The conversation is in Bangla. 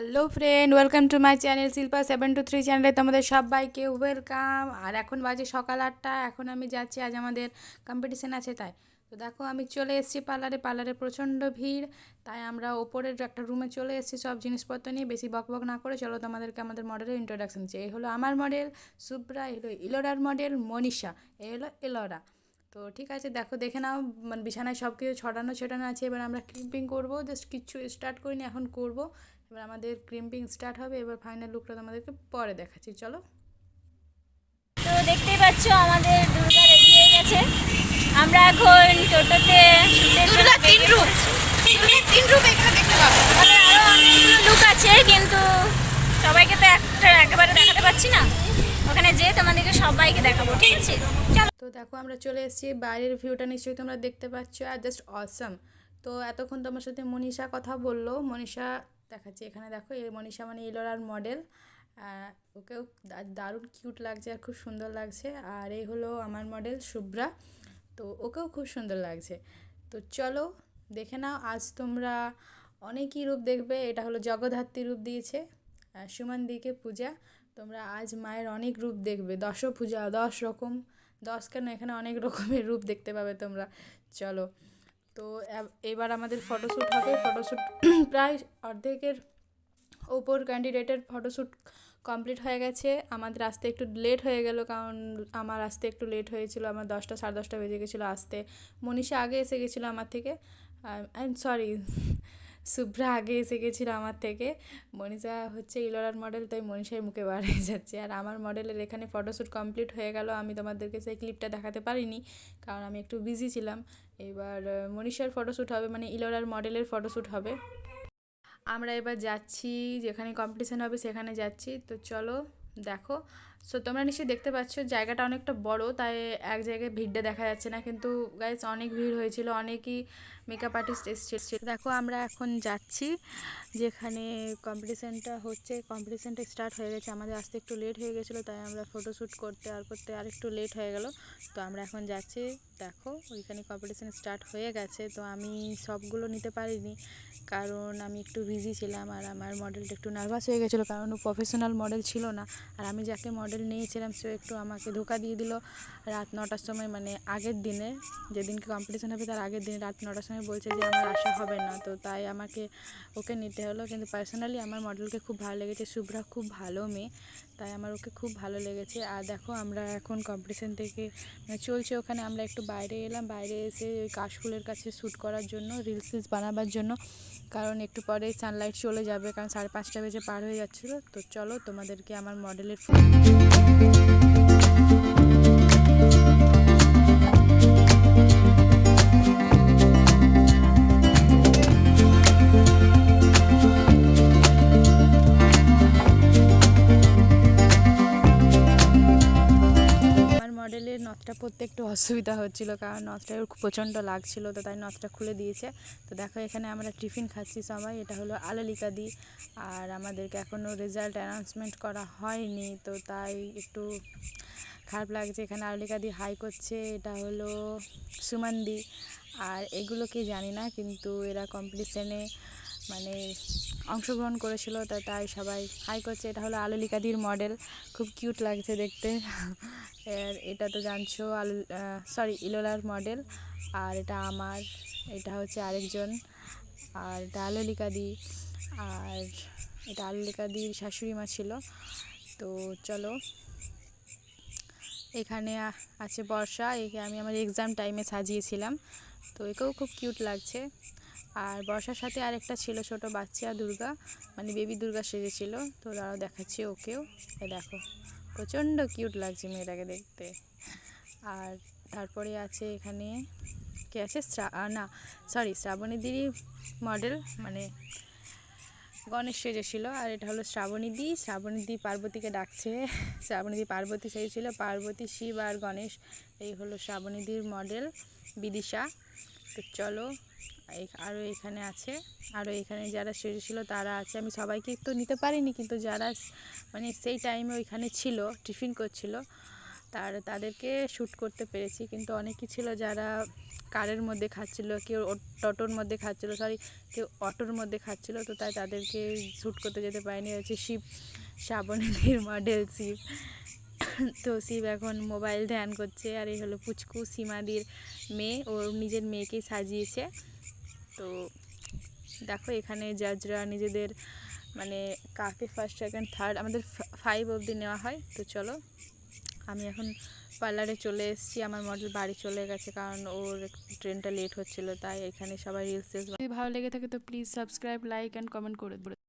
Hello friend welcome to my channel Shilpa seven two three চ্যানেলে তোমাদের সবাইকে ওয়েলকাম আর এখন বাজে সকাল আটটা, এখন আমি যাচ্ছি, আজ আমাদের কম্পিটিশান আছে তাই। তো দেখো, আমি চলে এসেছি পার্লারে পার্লারে প্রচণ্ড ভিড়, তাই আমরা ওপরের একটা রুমে চলে এসেছি সব জিনিসপত্র নিয়ে, বেশি বক বক না করে। চলো তোমাদেরকে আমাদের মডেলের ইন্ট্রোডাকশন দিচ্ছি। এই হলো আমার মডেল সুব্রা এই হলো ইলোরার মডেল মনীষা এই হলো এলোরা। তো ঠিক আছে, দেখো, দেখে নাও মানে বিছানায় সব কিছু ছড়ানো ছেটানো আছে। এবার আমরা ক্রিম্পিং করব জাস্ট কিচ্ছু স্টার্ট করিনি, এখন করব। এবার আমাদের ক্রিম্পিং স্টার্ট হবে এবার ফাইনাল লুকটা তোমাদেরকে পরে দেখাচ্ছি চলো। তো দেখতেই পাচ্ছ আমাদের দুর্গা রেডি হয়ে গেছে। আমরা এখন টোটোতে শুটের জন্য বেরিয়ে তিন রূপ এখানে দেখতে পাবো। আমাদের আরও অনেকগুলো লুক আছে কিন্তু সবাইকে তো একটা একেবারে দেখাতে পাচ্ছি না। ওখানে যেয়ে তোমাদেরকে সবাইকে দেখাবো ঠিক আছে? চলো। তো দেখো আমরা চলে এসেছি বাইরের ভিউটা নিশ্চয়ই তোমরা দেখতে পাচ্ছ আর জাস্ট অসাম তো এতক্ষণ তোমার সাথে মনীষা কথা বলল মনীষা দেখাচ্ছি। এখানে দেখো, এই মনীষা মানে ইলোরার মডেল ওকেও দারুণ কিউট লাগছে আর খুব সুন্দর লাগছে। আর এই হলো আমার মডেল শুভ্রা, তো ওকেও খুব সুন্দর লাগছে। তো চলো, দেখে নাও, আজ তোমরা অনেকই রূপ দেখবে। এটা হলো জগদ্ধাত্রী রূপ দিয়েছে সুমন দিকে পূজা। তোমরা আজ মায়ের অনেক রূপ দেখবে দশ পূজা, দশ রকম, দশ কেন এখানে অনেক রকমের রূপ দেখতে পাবে তোমরা। চলো। তো এবার আমাদের ফটোশ্যুট হবে। ফটোশ্যুট প্রায় অর্ধেকের ওপর ক্যান্ডিডেটের ফটোশ্যুট কমপ্লিট হয়ে গেছে। আমাদের আসতে একটু লেট হয়ে গেল কারণ আমার আসতে একটু লেট হয়েছিল। আমার দশটা, সাড়ে দশটা বেজে গেছিল আসতে। মনীষা আগে এসে গেছিল আমার থেকে। আই এম সরি শুভ্রা আগে এসে গেছিল আমার থেকে। মনীষা হচ্ছে ইলোরার মডেল তাই মনীষার মুখে বার হয়ে যাচ্ছে। আর আমার মডেলের এখানে ফটোশ্যুট কমপ্লিট হয়ে গেল, আমি তোমাদেরকে সেই ক্লিপটা দেখাতে পারিনি, কারণ আমি একটু বিজি ছিলাম। এবার মনীষার ফটোশ্যুট হবে মানে ইলোরার মডেলের ফটোশ্যুট হবে। আমরা এবার যাচ্ছি, যেখানে কম্পিটিশান হবে সেখানে যাচ্ছি। তো চলো, দেখো। সো তোমরা নিশ্চয়ই দেখতে পাচ্ছ, জায়গাটা অনেকটা বড়, তাই এক জায়গায় ভিড়টা দেখা যাচ্ছে না। কিন্তু গাইজ অনেক ভিড় হয়েছিল, অনেকই মেকআপ আর্টিস্ট এসছে। দেখো, আমরা এখন যাচ্ছি, যেখানে কম্পিটিশানটা হচ্ছে। কম্পিটিশানটা স্টার্ট হয়ে গেছে। আমাদের আসতে একটু লেট হয়ে গেছিল, তাই আমরা ফটোশ্যুট করতে আর করতে আর একটু লেট হয়ে গেল। তো আমরা এখন যাচ্ছি, দেখো, ওইখানে কম্পিটিশান স্টার্ট হয়ে গেছে। তো আমি সবগুলো নিতে পারিনি, কারণ আমি একটু বিজি ছিলাম আর আমার মডেলটা একটু নার্ভাস হয়ে গেছিল, কারণ ও প্রফেশনাল মডেল ছিল না। আর আমি যাকে মডেল নিয়েছিলাম, সে একটু আমাকে ধোকা দিয়ে দিল। রাত নটার সময় মানে আগের দিনে, যেদিনকে কম্পিটিশান হবে, তার আগের দিনে রাত নটার সময় বলছে যে আমার আসা হবে না। তো তাই আমাকে ওকে নিতে হলো। কিন্তু পার্সোনালি আমার মডেলকে খুব ভালো লেগেছে। শুভ্রা খুব ভালো মেয়ে। তাই আমার ওকে খুব ভালো লেগেছে। আর দেখো আমরা এখন কম্পিটিশান থেকে মানে চলছে ওখানে। আমরা একটু বাইরে এলাম। বাইরে এসে ওই কাশফুলের কাছে শ্যুট করার জন্য রিলস টিলস বানাবার জন্য। কারণ একটু পরে সানলাইট চলে যাবে। কারণ সাড়ে পাঁচটা বেজে পার হয়ে যাচ্ছিল। তো চলো তোমাদেরকে আমার মডেলের পরতে একটু অসুবিধা হচ্ছিল, কারণ নথটা প্রচণ্ড লাগছিল, তো তাই নথটা খুলে দিয়েছে। তো দেখো, এখানে আমরা টিফিন খাচ্ছি সবাই, এটা হলো আলোলিকা দি। আর আমাদেরকে এখনও রেজাল্ট অ্যানাউন্সমেন্ট করা হয়নি, তো তাই একটু খারাপ লাগছে। এখানে আলোলিকা দি হাই করছে, এটা হলো সুমানদি আর এগুলো কি জানি না, কিন্তু এরা কম্পিটিশানে মানে অংশগ্রহণ করেছিল, তা তাই সবাই হাই করছে। এটা হলো আলোলিকাদির মডেল, খুব কিউট লাগছে দেখতে। আর এটা তো জানছো, আলু সরি ইলোলার মডেল। আর এটা আমার, এটা হচ্ছে আরেকজন। আর এটা আলোলিকাদি আর এটা আলোলিকাদির শাশুড়ি মা ছিল। তো চলো, এখানে আছে বর্ষা। একে আমি আমার এক্সাম টাইমে সাজিয়েছিলাম। তো একেও খুব কিউট লাগছে। আর বর্ষার সাথে আরেকটা ছিল ছোট বাচ্চা, দুর্গা। মানে বেবি দুর্গা সেজেছিল তো তারাও দেখাচ্ছি ওকেও। দেখো, প্রচণ্ড কিউট লাগছে মেয়েটাকে দেখতে। আর তারপরে আছে এখানে, কে আছে? না সরি শ্রাবণীদিরই মডেল মানে গণেশ সেজেছিল আর এটা হলো শ্রাবণীদি। শ্রাবণীদি পার্বতীকে ডাকছে। শ্রাবণীদি পার্বতী সেজেছিল পার্বতী, শিব আর গণেশ, এই হলো শ্রাবণীদির মডেল বিদিশা। তো চলো আরও এখানে আছে। আরও এখানে যারা সেজেছিল তারা আছে। আমি সবাইকে তো নিতে পারিনি, কিন্তু যারা মানে সেই টাইমে ওইখানে ছিল, টিফিন করছিল, তার, তাদেরকে শ্যুট করতে পেরেছি। কিন্তু অনেকেই ছিল যারা কারের মধ্যে খাচ্ছিল, কেউ টোটোর মধ্যে খাচ্ছিল সরি কেউ অটোর মধ্যে খাচ্ছিল, তো তাই তাদেরকে শ্যুট করতে যেতে পারিনি। হচ্ছে শিব শ্রাবণীদের মডেল শিব। তো শিব এখন মোবাইল ধ্যান করছে আর এই হলো পুচকু সীমাদির মেয়ে ওর নিজের মেয়েকেই সাজিয়েছে। তো দেখো এখানে জাজরা নিজেদের মানে কাকে ফার্স্ট সেকেন্ড থার্ড আমাদের ফাইভ অবধি নেওয়া হয়। তো চলো, আমি এখন পার্লারে চলে এসেছি। আমার মডেল বাড়ি চলে গেছে কারণ ওর ট্রেনটা লেট হচ্ছিল, তাই এখানে সবাই রিলস যদি ভালো লেগে থাকে তো please subscribe like and comment করে